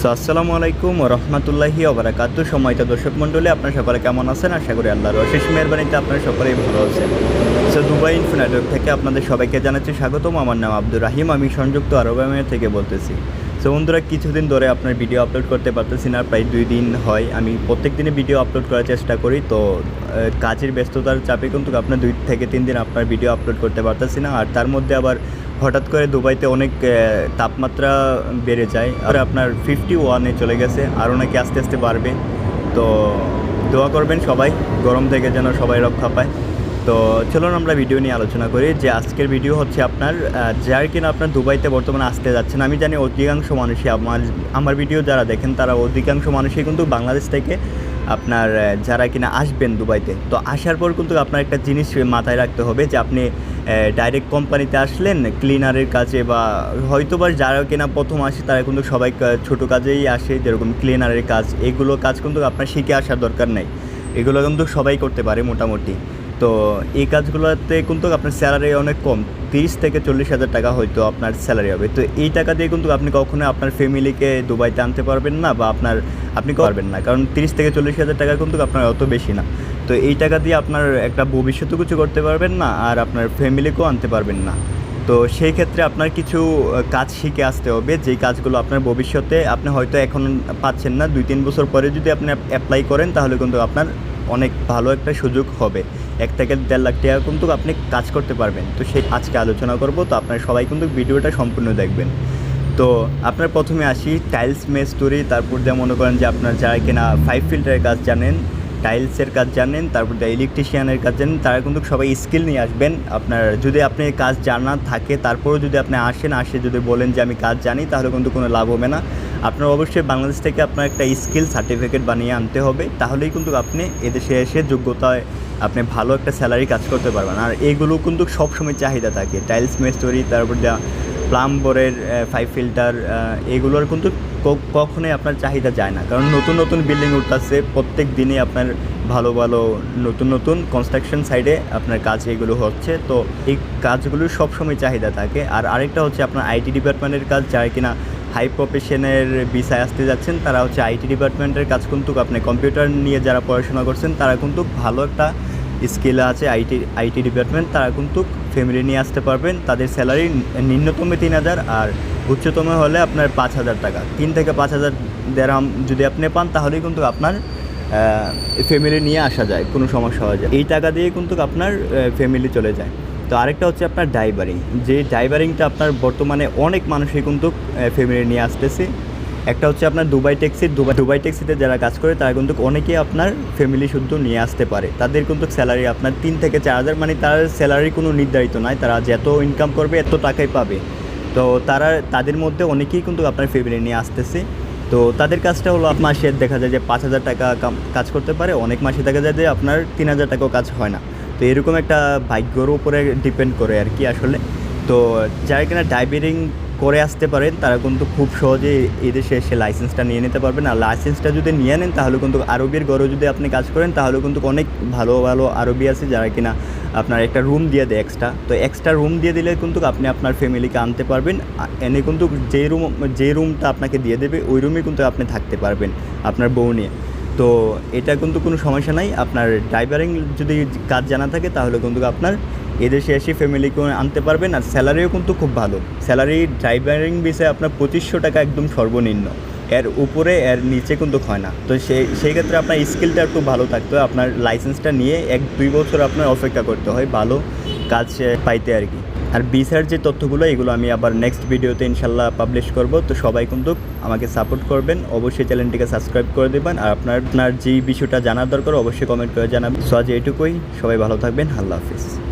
So আসসালামু আলাইকুম রহমতুল্লাহি ওবরাকাত সময়টা দর্শক মণ্ডলী, আপনার সকলে কেমন আছেন? আশা করি আল্লাহর অশেষ মেহরবানিতে আপনারা সকলেই ভালো আছেন। সো দুবাই ইনফো থেকে আপনাদের সবাইকে জানাচ্ছি স্বাগতম। আমার নাম আব্দুর রাহিম, আমি সংযুক্ত আরব আমিরাত থেকে বলতেছি। সো বন্ধুরা, কিছুদিন ধরে আপনার ভিডিও আপলোড করতে পারতেছি না, প্রায় দুই দিন হয়। আমি প্রত্যেক দিনে ভিডিও আপলোড করার চেষ্টা করি, তো কাজের ব্যস্ততার চাপে কিন্তু আপনার দুই থেকে তিন দিন আপনার ভিডিও আপলোড করতে পারতেছি না। আর তার মধ্যে আবার হঠাৎ করে দুবাইতে অনেক তাপমাত্রা বেড়ে যায়। আর আপনার ফিফটি ওয়ানে চলে গেছে, আরও নাকি আস্তে আস্তে বাড়বে। তো দোয়া করবেন সবাই, গরম থেকে যেন সবাই রক্ষা পায়। তো চলুন আমরা ভিডিও নিয়ে আলোচনা করি যে আজকের ভিডিও হচ্ছে আপনার যার কিনা আপনার দুবাইতে বর্তমানে আসতে যাচ্ছেন। আমি জানি অধিকাংশ মানুষই আমার আমার ভিডিও যারা দেখেন, তারা অধিকাংশ মানুষই কিন্তু বাংলাদেশ থেকে আপনার যারা কিনা আসবেন দুবাইতে। তো আসার পর কিন্তু আপনার একটা জিনিস মাথায় রাখতে হবে যে আপনি ডাইরেক্ট কোম্পানিতে আসলেন ক্লিনারের কাজে বা হয়তো বা যারা কেনা প্রথম আসে, তারা কিন্তু সবাই ছোটো কাজেই আসে, যেরকম ক্লিনারের কাজ, এগুলো কাজ কিন্তু আপনার শিখে আসার দরকার নেই। এগুলো কিন্তু সবাই করতে পারে মোটামুটি। তো এই কাজগুলোতে কিন্তু আপনার স্যালারি অনেক কম, তিরিশ থেকে চল্লিশ হাজার টাকা হয়তো আপনার স্যালারি হবে। তো এই টাকা দিয়ে কিন্তু আপনি কখনো আপনার ফ্যামিলিকে দুবাইতে আনতে পারবেন না বা আপনার, আপনি পারবেন না। কারণ তিরিশ থেকে চল্লিশ হাজার টাকা কিন্তু আপনার অত বেশি না। তো এই টাকা দিয়ে আপনার একটা ভবিষ্যতে কিছু করতে পারবেন না আর আপনার ফ্যামিলিকেও আনতে পারবেন না। তো সেই ক্ষেত্রে আপনার কিছু কাজ শিখে আসতে হবে। যেই কাজগুলো আপনার ভবিষ্যতে আপনি হয়তো এখন পাচ্ছেন না, দুই, তিন বছর পরে যদি আপনি অ্যাপ্লাই করেন, তাহলে কিন্তু আপনার অনেক ভালো একটা সুযোগ হবে। এক থেকে দেড় লাখ টাকা কিন্তু আপনি কাজ করতে পারবেন। তো সেই, আজকে আলোচনা করব। তো আপনার সবাই কিন্তু ভিডিওটা সম্পূর্ণ দেখবেন। তো আপনার প্রথমে আসি টাইলস মেস্তুরি তারপর দিয়ে মনে করেন যে আপনার যারা কিনা ফাইভ ফিল্টারের কাজ জানেন টাইলসের কাজ জানেন, তারপর ইলেকট্রিশিয়ানের কাজ জানেন, তারা কিন্তু সবাই স্কিল নিয়ে আসবেন। আপনার যদি আপনি কাজ জানা থাকে, তারপরেও যদি আপনি আসেন, আসে যদি বলেন যে আমি কাজ জানি, তাহলে কিন্তু কোনো লাভ হবে না। আপনার অবশ্যই বাংলাদেশ থেকে আপনার একটা স্কিল সার্টিফিকেট বানিয়ে আনতে হবে। তাহলেই কিন্তু আপনি এদেশে এসে যোগ্যতায় আপনি ভালো একটা স্যালারি কাজ করতে পারবেন। আর এগুলো কিন্তু সবসময় চাহিদা থাকে। টাইলস মেস্টোরি তারপর যা প্লাম্বরের ফাইভ ফিল্টার এগুলোর কিন্তু কখনোই আপনার চাহিদা যায় না। কারণ নতুন নতুন বিল্ডিং উঠতেছে, প্রত্যেক দিনই আপনার ভালো ভালো, নতুন নতুন কনস্ট্রাকশন সাইডে আপনার কাজ এগুলো হচ্ছে। তো এই কাজগুলোর সবসময় চাহিদা থাকে। আর আরেকটা হচ্ছে আপনার আইটি ডিপার্টমেন্টের কাজ, যারা কিনা হাই প্রফেশনের বিষয় আসতে যাচ্ছেন, তারা হচ্ছে আইটি ডিপার্টমেন্টের কাজ কিন্তু আপনি কম্পিউটার নিয়ে যারা পড়াশোনা করছেন, তারা কিন্তু ভালো একটা স্কিল আছে আইটি আইটি ডিপার্টমেন্ট তারা কিন্তু ফ্যামিলি নিয়ে আসতে পারবেন। তাদের স্যালারি নিম্নতম তিন হাজার আর উচ্চতম হলে আপনার পাঁচ হাজার টাকা। তিন থেকে পাঁচ হাজার দেড়াম যদি আপনি পান, তাহলেই কিন্তু আপনার ফ্যামিলি নিয়ে আসা যায়, কোনো সমস্যা হয়ে যায় এই টাকা দিয়ে কিন্তু আপনার ফ্যামিলি চলে যায়। তো আরেকটা হচ্ছে আপনার ড্রাইভারিং যে ড্রাইভারিংটা আপনার বর্তমানে অনেক মানুষই কিন্তু ফ্যামিলি নিয়ে আসতেছে। একটা হচ্ছে আপনার দুবাই ট্যাক্সি দুবাই দুবাই ট্যাক্সিতে যারা কাজ করে, তারা কিন্তু অনেকেই আপনার ফ্যামিলি শুদ্ধ নিয়ে আসতে পারে। তাদের কিন্তু স্যালারি আপনার তিন থেকে চার হাজার মানে তার স্যালারি কোনো নির্ধারিত নয় তারা যত ইনকাম করবে, এত টাকাই পাবে। তো তারা, তাদের মধ্যে অনেকেই কিন্তু আপনার ফ্যামিলি নিয়ে আসতেছে। তো তাদের কাজটা হলো মাসে দেখা যায় যে পাঁচ হাজার টাকা কাজ করতে পারে, অনেক মাসে দেখা যায় যে আপনার তিন হাজার টাকাও কাজ হয় না। তো এরকম একটা ভাগ্যর উপরে ডিপেন্ড করে আর কি আসলে। তো যারা কিনা ড্রাইভিং করে আসতে পারেন, তারা কিন্তু খুব সহজে এদেশে এসে লাইসেন্সটা নিয়ে নিতে পারবেন। আর লাইসেন্সটা যদি নিয়ে নেন, তাহলে কিন্তু আরবির গড়েও যদি আপনি কাজ করেন, তাহলে কিন্তু অনেক ভালো ভালো আরবি আছে যারা কিনা আপনার একটা রুম দিয়ে দেয় এক্সট্রা তো এক্সট্রা রুম দিয়ে দিলে কিন্তু আপনি আপনার ফ্যামিলিকে আনতে পারবেন। এনে কিন্তু যে রুম যে রুমটা আপনাকে দিয়ে দেবে, ওই রুমে কিন্তু আপনি থাকতে পারবেন আপনার বউ নিয়ে। তো এটা কিন্তু কোনো সমস্যা নাই। আপনার ড্রাইভারিং যদি কাজ জানা থাকে, তাহলে কিন্তু আপনার এদেশে এসে ফ্যামিলিকে আনতে পারবেন আর স্যালারিও কিন্তু খুব ভালো। স্যালারি ড্রাইভারিং বিষয়ে আপনার পঁচিশশো টাকা একদম সর্বনিম্ন। এর উপরে, এর নিচে কিন্তু হয় না। তো সেই সেই ক্ষেত্রে আপনার স্কিলটা একটু ভালো থাকতে হয়, আপনার লাইসেন্সটা নিয়ে এক দুই বছর আপনার অপেক্ষা করতে হয়, ভালো কাজ পাইতে আর কি। আর বিসার যে তথ্যগুলো, এগুলো আমি আবার নেক্সট ভিডিওতে ইনশাল্লাহ পাবলিশ করব। তো সবাই কিন্তু আমাকে সাপোর্ট করবেন। অবশ্যই চ্যানেলটিকে সাবস্ক্রাইব করে দেবেন। আর আপনার আপনার যেই বিষয়টা জানার দরকার, অবশ্যই কমেন্ট করে জানাবেন। সো আজ এটুকুই। সবাই ভালো থাকবেন। আল্লাহ হাফিজ।